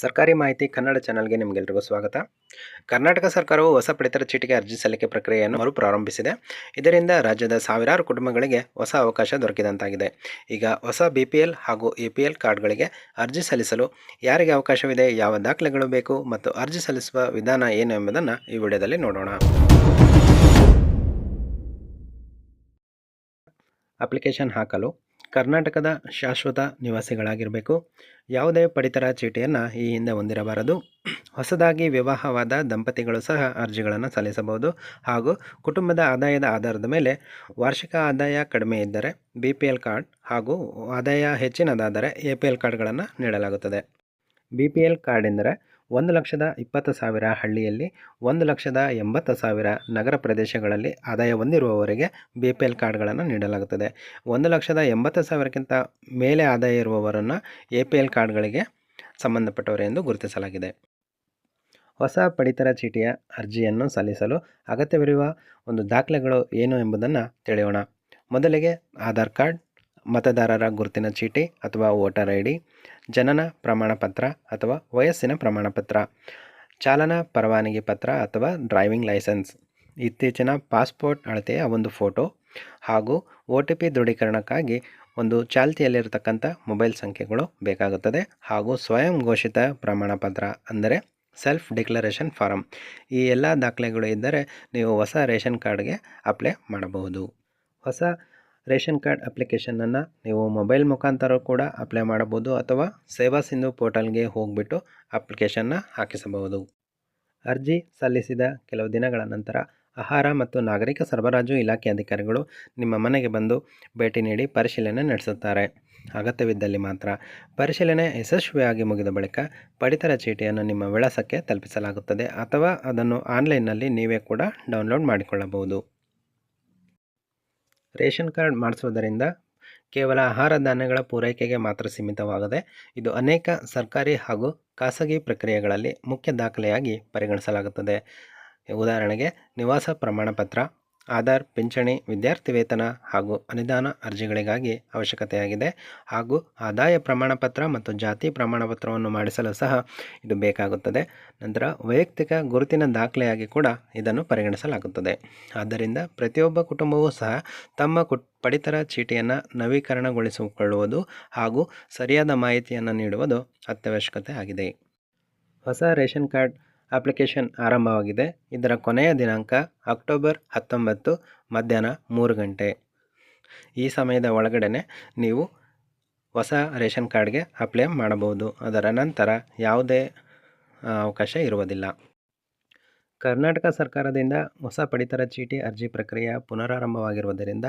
ಸರ್ಕಾರಿ ಮಾಹಿತಿ ಕನ್ನಡ ಚಾನಲ್ಗೆ ನಿಮಗೆಲ್ಲರಿಗೂ ಸ್ವಾಗತ. ಕರ್ನಾಟಕ ಸರ್ಕಾರವು ಹೊಸ ಪಡಿತರ ಚೀಟಿಗೆ ಅರ್ಜಿ ಸಲ್ಲಿಕೆ ಪ್ರಕ್ರಿಯೆಯನ್ನು ಮರು ಪ್ರಾರಂಭಿಸಿದೆ. ಇದರಿಂದ ರಾಜ್ಯದ ಸಾವಿರಾರು ಕುಟುಂಬಗಳಿಗೆ ಹೊಸ ಅವಕಾಶ ದೊರಕಿದಂತಾಗಿದೆ. ಈಗ ಹೊಸ ಬಿ ಹಾಗೂ ಎ ಪಿ ಎಲ್ ಕಾರ್ಡ್ಗಳಿಗೆ ಅರ್ಜಿ ಸಲ್ಲಿಸಲು ಯಾರಿಗೆ ಅವಕಾಶವಿದೆ, ಯಾವ ದಾಖಲೆಗಳು ಬೇಕು ಮತ್ತು ಅರ್ಜಿ ಸಲ್ಲಿಸುವ ವಿಧಾನ ಏನು ಎಂಬುದನ್ನು ಈ ವಿಡಿಯೋದಲ್ಲಿ ನೋಡೋಣ. ಅಪ್ಲಿಕೇಶನ್ ಹಾಕಲು ಕರ್ನಾಟಕದ ಶಾಶ್ವತ ನಿವಾಸಿಗಳಾಗಿರಬೇಕು. ಯಾವುದೇ ಪಡಿತರ ಚೀಟಿಯನ್ನು ಈ ಹಿಂದೆ ಹೊಂದಿರಬಾರದು. ಹೊಸದಾಗಿ ವಿವಾಹವಾದ ದಂಪತಿಗಳು ಸಹ ಅರ್ಜಿಗಳನ್ನು ಸಲ್ಲಿಸಬಹುದು. ಹಾಗೂ ಕುಟುಂಬದ ಆದಾಯದ ಆಧಾರದ ಮೇಲೆ ವಾರ್ಷಿಕ ಆದಾಯ ಕಡಿಮೆ ಇದ್ದರೆ ಬಿ ಪಿ ಎಲ್ ಕಾರ್ಡ್ ಹಾಗೂ ಆದಾಯ ಹೆಚ್ಚಿನದಾದರೆ ಎ ಪಿ ಎಲ್ ಕಾರ್ಡ್ಗಳನ್ನು ನೀಡಲಾಗುತ್ತದೆ. ಬಿ ಪಿ ಎಲ್ ಕಾರ್ಡ್ ಎಂದರೆ ಒಂದು ಲಕ್ಷದ ಇಪ್ಪತ್ತು ಸಾವಿರ ಹಳ್ಳಿಯಲ್ಲಿ, ಒಂದು ಲಕ್ಷದ ಎಂಬತ್ತು ಸಾವಿರ ನಗರ ಪ್ರದೇಶಗಳಲ್ಲಿ ಆದಾಯ ಹೊಂದಿರುವವರಿಗೆ ಬಿ ಪಿ ಎಲ್ ಕಾರ್ಡ್ಗಳನ್ನು ನೀಡಲಾಗುತ್ತದೆ. ಒಂದು ಲಕ್ಷದ ಎಂಬತ್ತು ಸಾವಿರಕ್ಕಿಂತ ಮೇಲೆ ಆದಾಯ ಇರುವವರನ್ನು ಎ ಪಿ ಎಲ್ ಕಾರ್ಡ್ಗಳಿಗೆ ಸಂಬಂಧಪಟ್ಟವರು ಎಂದು ಗುರುತಿಸಲಾಗಿದೆ. ಹೊಸ ಪಡಿತರ ಚೀಟಿಯ ಅರ್ಜಿಯನ್ನು ಸಲ್ಲಿಸಲು ಅಗತ್ಯವಿರುವ ಒಂದು ದಾಖಲೆಗಳು ಏನು ಎಂಬುದನ್ನು ತಿಳಿಯೋಣ. ಮೊದಲಿಗೆ ಆಧಾರ್ ಕಾರ್ಡ್ ಮತದಾರರ ಗುರುತಿನ ಚೀಟಿ ಅಥವಾ ವೋಟರ್ ಐ ಡಿ ಜನನ ಪ್ರಮಾಣಪತ್ರ ಅಥವಾ ವಯಸ್ಸಿನ ಪ್ರಮಾಣಪತ್ರ, ಚಾಲನಾ ಪರವಾನಗಿ ಪತ್ರ ಅಥವಾ ಡ್ರೈವಿಂಗ್ ಲೈಸೆನ್ಸ್. ಇತ್ತೀಚಿನ ಪಾಸ್ಪೋರ್ಟ್ ಅಳತೆಯ ಒಂದು ಫೋಟೋ ಹಾಗೂ ಓ ಟಿ ಪಿ ದೃಢೀಕರಣಕ್ಕಾಗಿ ಒಂದು ಚಾಲ್ತಿಯಲ್ಲಿರತಕ್ಕಂಥ ಮೊಬೈಲ್ ಸಂಖ್ಯೆಗಳು ಬೇಕಾಗುತ್ತದೆ ಹಾಗೂ ಸ್ವಯಂ ಘೋಷಿತ ಪ್ರಮಾಣಪತ್ರ ಅಂದರೆ ಸೆಲ್ಫ್ ಡಿಕ್ಲರೇಷನ್ ಫಾರಮ್ ಈ ಎಲ್ಲ ದಾಖಲೆಗಳು ಇದ್ದರೆ ನೀವು ಹೊಸ ರೇಷನ್ ಕಾರ್ಡ್ಗೆ ಅಪ್ಲೈ ಮಾಡಬಹುದು. ಹೊಸ ರೇಷನ್ ಕಾರ್ಡ್ ಅಪ್ಲಿಕೇಶನನ್ನು ನೀವು ಮೊಬೈಲ್ ಮುಖಾಂತರ ಕೂಡ ಅಪ್ಲೈ ಮಾಡಬಹುದು ಅಥವಾ ಸೇವಾ ಸಿಂಧು ಪೋರ್ಟಲ್ಗೆ ಹೋಗಿಬಿಟ್ಟು ಅಪ್ಲಿಕೇಶನ್ನ ಹಾಕಿಸಬಹುದು. ಅರ್ಜಿ ಸಲ್ಲಿಸಿದ ಕೆಲವು ದಿನಗಳ ನಂತರ ಆಹಾರ ಮತ್ತು ನಾಗರಿಕ ಸರಬರಾಜು ಇಲಾಖೆ ಅಧಿಕಾರಿಗಳು ನಿಮ್ಮ ಮನೆಗೆ ಬಂದು ಭೇಟಿ ನೀಡಿ ಪರಿಶೀಲನೆ ನಡೆಸುತ್ತಾರೆ. ಅಗತ್ಯವಿದ್ದಲ್ಲಿ ಮಾತ್ರ ಪರಿಶೀಲನೆ ಯಶಸ್ವಿಯಾಗಿ ಮುಗಿದ ಬಳಿಕ ಪಡಿತರ ಚೀಟಿಯನ್ನು ನಿಮ್ಮ ವಿಳಾಸಕ್ಕೆ ತಲುಪಿಸಲಾಗುತ್ತದೆ ಅಥವಾ ಅದನ್ನು ಆನ್ಲೈನ್ನಲ್ಲಿ ನೀವೇ ಕೂಡ ಡೌನ್ಲೋಡ್ ಮಾಡಿಕೊಳ್ಳಬಹುದು. ರೇಷನ್ ಕಾರ್ಡ್ ಮಾಡಿಸುವುದರಿಂದ ಕೇವಲ ಆಹಾರ ಧಾನ್ಯಗಳ ಪೂರೈಕೆಗೆ ಮಾತ್ರ ಸೀಮಿತವಾಗದೆ, ಇದು ಅನೇಕ ಸರ್ಕಾರಿ ಹಾಗೂ ಖಾಸಗಿ ಪ್ರಕ್ರಿಯೆಗಳಲ್ಲಿ ಮುಖ್ಯ ದಾಖಲೆಯಾಗಿ ಪರಿಗಣಿಸಲಾಗುತ್ತದೆ. ಉದಾಹರಣೆಗೆ, ನಿವಾಸ ಪ್ರಮಾಣಪತ್ರ ಆಧಾರ್, ಪಿಂಚಣಿ ವಿದ್ಯಾರ್ಥಿ ವೇತನ ಹಾಗೂ ಅನುದಾನ ಅರ್ಜಿಗಳಿಗಾಗಿ ಅವಶ್ಯಕತೆಯಾಗಿದೆ. ಹಾಗೂ ಆದಾಯ ಪ್ರಮಾಣಪತ್ರ ಮತ್ತು ಜಾತಿ ಪ್ರಮಾಣಪತ್ರವನ್ನು ಮಾಡಿಸಲು ಸಹ ಇದು ಬೇಕಾಗುತ್ತದೆ. ನಂತರ ವೈಯಕ್ತಿಕ ಗುರುತಿನ ದಾಖಲೆಯಾಗಿ ಕೂಡ ಇದನ್ನು ಪರಿಗಣಿಸಲಾಗುತ್ತದೆ. ಆದ್ದರಿಂದ ಪ್ರತಿಯೊಬ್ಬ ಕುಟುಂಬವೂ ಸಹ ತಮ್ಮ ಕುಟ್ ಪಡಿತರ ಚೀಟಿಯನ್ನು ನವೀಕರಣಗೊಳಿಸಿಕೊಳ್ಳುವುದು ಹಾಗೂ ಸರಿಯಾದ ಮಾಹಿತಿಯನ್ನು ನೀಡುವುದು ಅತ್ಯವಶ್ಯಕತೆ ಆಗಿದೆ. ಹೊಸ ರೇಷನ್ ಕಾರ್ಡ್ ಅಪ್ಲಿಕೇಶನ್ ಆರಂಭವಾಗಿದೆ. ಇದರ ಕೊನೆಯ ದಿನಾಂಕ ಅಕ್ಟೋಬರ್ ಹತ್ತೊಂಬತ್ತು ಮಧ್ಯಾಹ್ನ ಮೂರು ಗಂಟೆ. ಈ ಸಮಯದ ಒಳಗಡೆ ನೀವು ಹೊಸ ರೇಷನ್ ಕಾರ್ಡ್ಗೆ ಅಪ್ಲೈ ಮಾಡಬಹುದು. ಅದರ ನಂತರ ಯಾವುದೇ ಅವಕಾಶ ಇರುವುದಿಲ್ಲ. ಕರ್ನಾಟಕ ಸರ್ಕಾರದಿಂದ ಹೊಸ ಪಡಿತರ ಚೀಟಿ ಅರ್ಜಿ ಪ್ರಕ್ರಿಯೆ ಪುನರಾರಂಭವಾಗಿರುವುದರಿಂದ